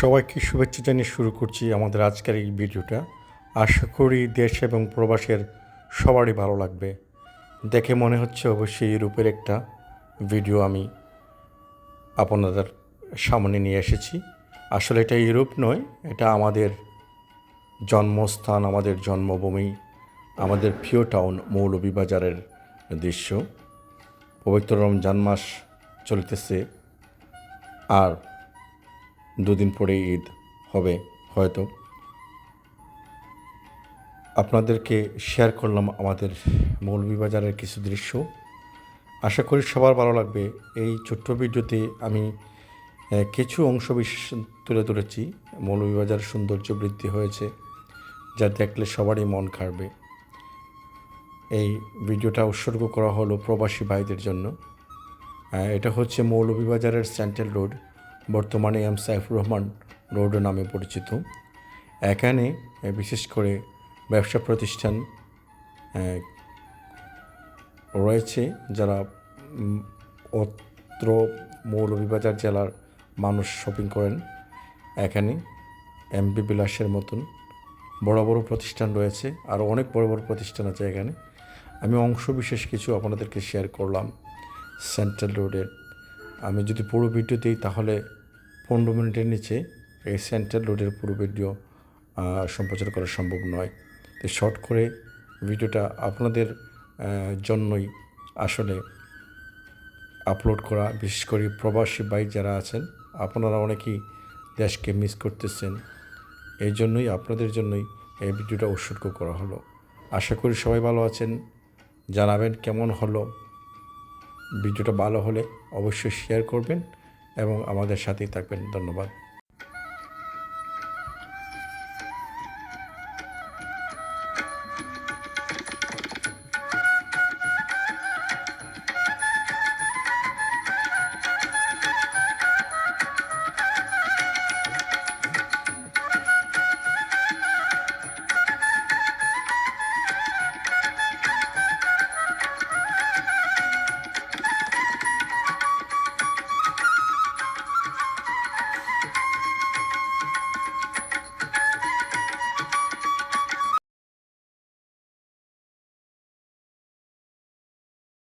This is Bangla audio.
সবাইকে শুভেচ্ছা জানিয়ে শুরু করছি আমাদের আজকের এই ভিডিওটা। আশা করি দেশ এবং প্রবাসের সবারই ভালো লাগবে। দেখে মনে হচ্ছে অবশ্যই ইউরোপের একটা ভিডিও আমি আপনাদের সামনে নিয়ে এসেছি। আসলে এটা ইউরোপ নয়, এটা আমাদের জন্মস্থান, আমাদের জন্মভূমি, আমাদের প্রিয় টাউন মৌলভীবাজারের দৃশ্য। পবিত্র রমজান মাস চলতেছে। আর দুদিন পরে ঈদ হবে, হয়তো। আপনাদেরকে শেয়ার করলাম আমাদের মৌলভীবাজারের কিছু দৃশ্য। আশা করি সবার ভালো লাগবে। এই ছোট্ট ভিডিওতে আমি কিছু অংশ বিশেষ তুলে ধরেছি। মৌলভীবাজার সৌন্দর্য বৃদ্ধি হয়েছে, যা দেখলে সবারই মন খাড়বে এই ভিডিওটা উৎসর্গ করা হলো প্রবাসী ভাইদের জন্য। এটা হচ্ছে মৌলভীবাজারের সেন্ট্রাল রোড বর্তমানে এম সাইফুর রহমান রোড নামে পরিচিত। এখানে বিশেষ করে ব্যবসা প্রতিষ্ঠান রয়েছে যারা অত্র মৌলভীবাজার জেলার মানুষ শপিং করেন। এখানে এমবি বিলাসের মতন বড় বড় প্রতিষ্ঠান রয়েছে, আরও অনেক বড় বড় প্রতিষ্ঠান আছে এখানে। আমি অংশ বিশেষ কিছু আপনাদেরকে শেয়ার করলাম সেন্ট্রাল রোডের। আমি যদি পুরো ভিডিও দিই তাহলে পনেরো মিনিটের নিচে এই সেন্ট্রাল রোডের পুরো ভিডিও সম্প্রচার করা সম্ভব নয়। তো শর্ট করে ভিডিওটা আপনাদের জন্যই আসলে আপলোড করা। বিশেষ করে প্রবাসী বাইক যারা আছেন, আপনারা অনেকেই দেশকে মিস করতেছেন। এই জন্যই, আপনাদের জন্যই এই ভিডিওটা উৎসর্গ করা হলো। আশা করি সবাই ভালো আছেন। জানাবেন কেমন হলো। ভিডিওটা ভালো হলে অবশ্যই শেয়ার করবেন। এবং আমাদের সাথেই থাকবেন। ধন্যবাদ।